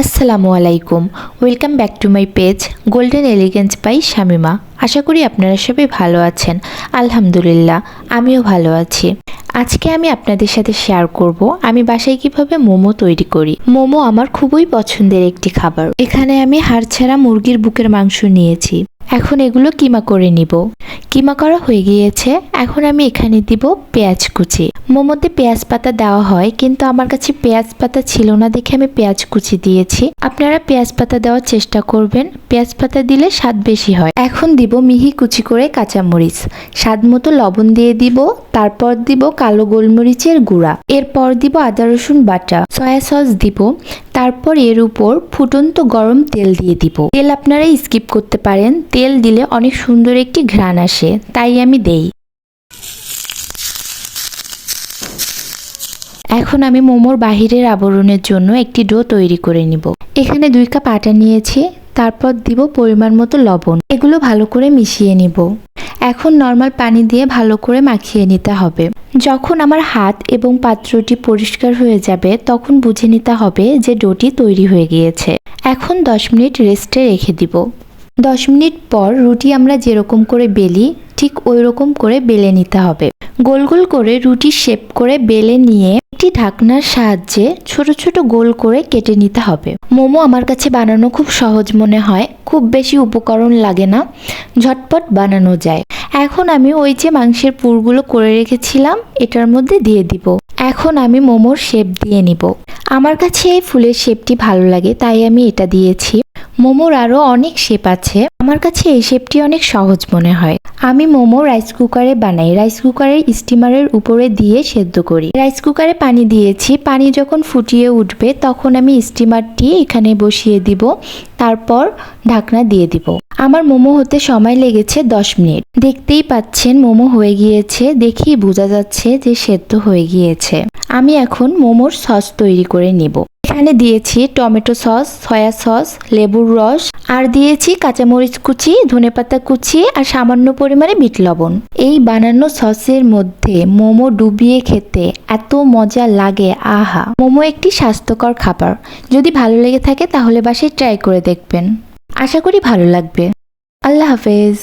আসসালামু আলাইকুম। Welcome back to my page golden elegance by Shamima আশা করি আপনারা সবাই ভালো আছেন। আলহামদুলিল্লাহ, আমিও ভালো আছি। আজকে আমি আপনাদের সাথে শেয়ার করব, আমি বাসায় কীভাবে মোমো তৈরি করি। মোমো আমার খুবই পছন্দের একটি খাবার। এখানে আমি হাড় ছাড়া মুরগির বুকের মাংস নিয়েছি। এখন এগুলো কিমা করে নিব। কিমা করা হয়ে গিয়েছে, এখন আমি এখানে দিব পেঁয়াজ কুচি। মোমোতে পেঁয়াজ পাতা দেওয়া হয়, কিন্তু আমার কাছে পেঁয়াজ পাতা ছিল না দেখে আমি পেঁয়াজ কুচি দিয়েছি। আপনারা পেঁয়াজ পাতা দেওয়ার চেষ্টা করবেন, পেঁয়াজ পাতা দিলে স্বাদ বেশি হয়। এখন দিব মিহি কুচি করে কাঁচামরিচ। স্বাদ মতো লবণ দিয়ে দিব, তারপর দিব কালো গোলমরিচের গুঁড়া। এরপর দিব আদা রসুন বাটা। সয়া সস দিব। তারপর এর উপর ফুটন্ত গরম তেল দিয়ে দিব। তেল আপনারা স্কিপ করতে পারেন। তেল দিলে অনেক সুন্দর একটি ঘ্রাণ আসে। তাই আমি দেই। এখন আমি মোমোর বাহিরের আবরণের জন্য একটি ডো তৈরি করে নিব। এখানে দুই কাপ আটা নিয়েছি। তারপর দিব পরিমাণ মতো লবণ। এগুলো ভালো করে মিশিয়ে নিব। এখন নর্মাল পানি দিয়ে ভালো করে মাখিয়ে নিতে হবে। যখন আমার হাত এবং পাত্রটি পরিষ্কার হয়ে যাবে, তখন বুঝে নিতে হবে যে ডোটি তৈরি হয়ে গিয়েছে। এখন 10 মিনিট রেস্টে রেখে দিব। দশ মিনিট পর রুটি আমরা যেরকম করে বেলি, ঠিক ওই রকম করে বেলে নিতে হবে। গোল গোল করে রুটি শেপ করে বেলে নিয়ে একটি ঢাকনার সাহায্যে ছোট ছোট গোল করে কেটে নিতে হবে। মোমো আমার কাছে বানানো খুব সহজ মনে হয়, খুব বেশি উপকরণ লাগে না, ঝটপট বানানো যায়। এখন আমি ওই যে মাংসের পুরগুলো করে রেখেছিলাম, এটার মধ্যে দিয়ে দিব। এখন আমি মোমোর শেপ দিয়ে নিব। আমার কাছে এই ফুলের শেপটি ভালো লাগে, তাই আমি এটা দিয়েছি। মোমোর আরও অনেক শেপ আছে। আমার কাছে এই শেপটি অনেক সহজ মনে হয়। আমি মোমো রাইস কুকারে বানাই। রাইস কুকারের স্টিমারের উপরে দিয়ে সেদ্ধ করি। রাইস কুকারে পানি দিয়েছি। পানি যখন ফুটিয়ে উঠবে, তখন আমি স্টিমারটি এখানে বসিয়ে দিব। তারপর ঢাকনা দিয়ে দিব। আমার মোমো হতে সময় লেগেছে 10 মিনিট। দেখতেই পাচ্ছেন মোমো হয়ে গিয়েছে, দেখেই বোঝা যাচ্ছে যে সেদ্ধ হয়ে গিয়েছে। আমি এখন মোমোর সস তৈরি করে নিব। এখানে দিয়েছি টমেটো সস, সয়া সস, লেবুর রস, আর দিয়েছি কাঁচামরিচ কুচি, ধনেপাতা কুচি, আর সামান্য পরিমাণে বিট লবণ। এই বানানো সসের মধ্যে মোমো ডুবিয়ে খেতে এত মজা লাগে, আহা! মোমো একটি স্বাস্থ্যকর খাবার। যদি ভালো লেগে থাকে তাহলে বাসায় ট্রাই করে দেখবেন। আশা করি ভালো লাগবে। আল্লাহ হাফেজ।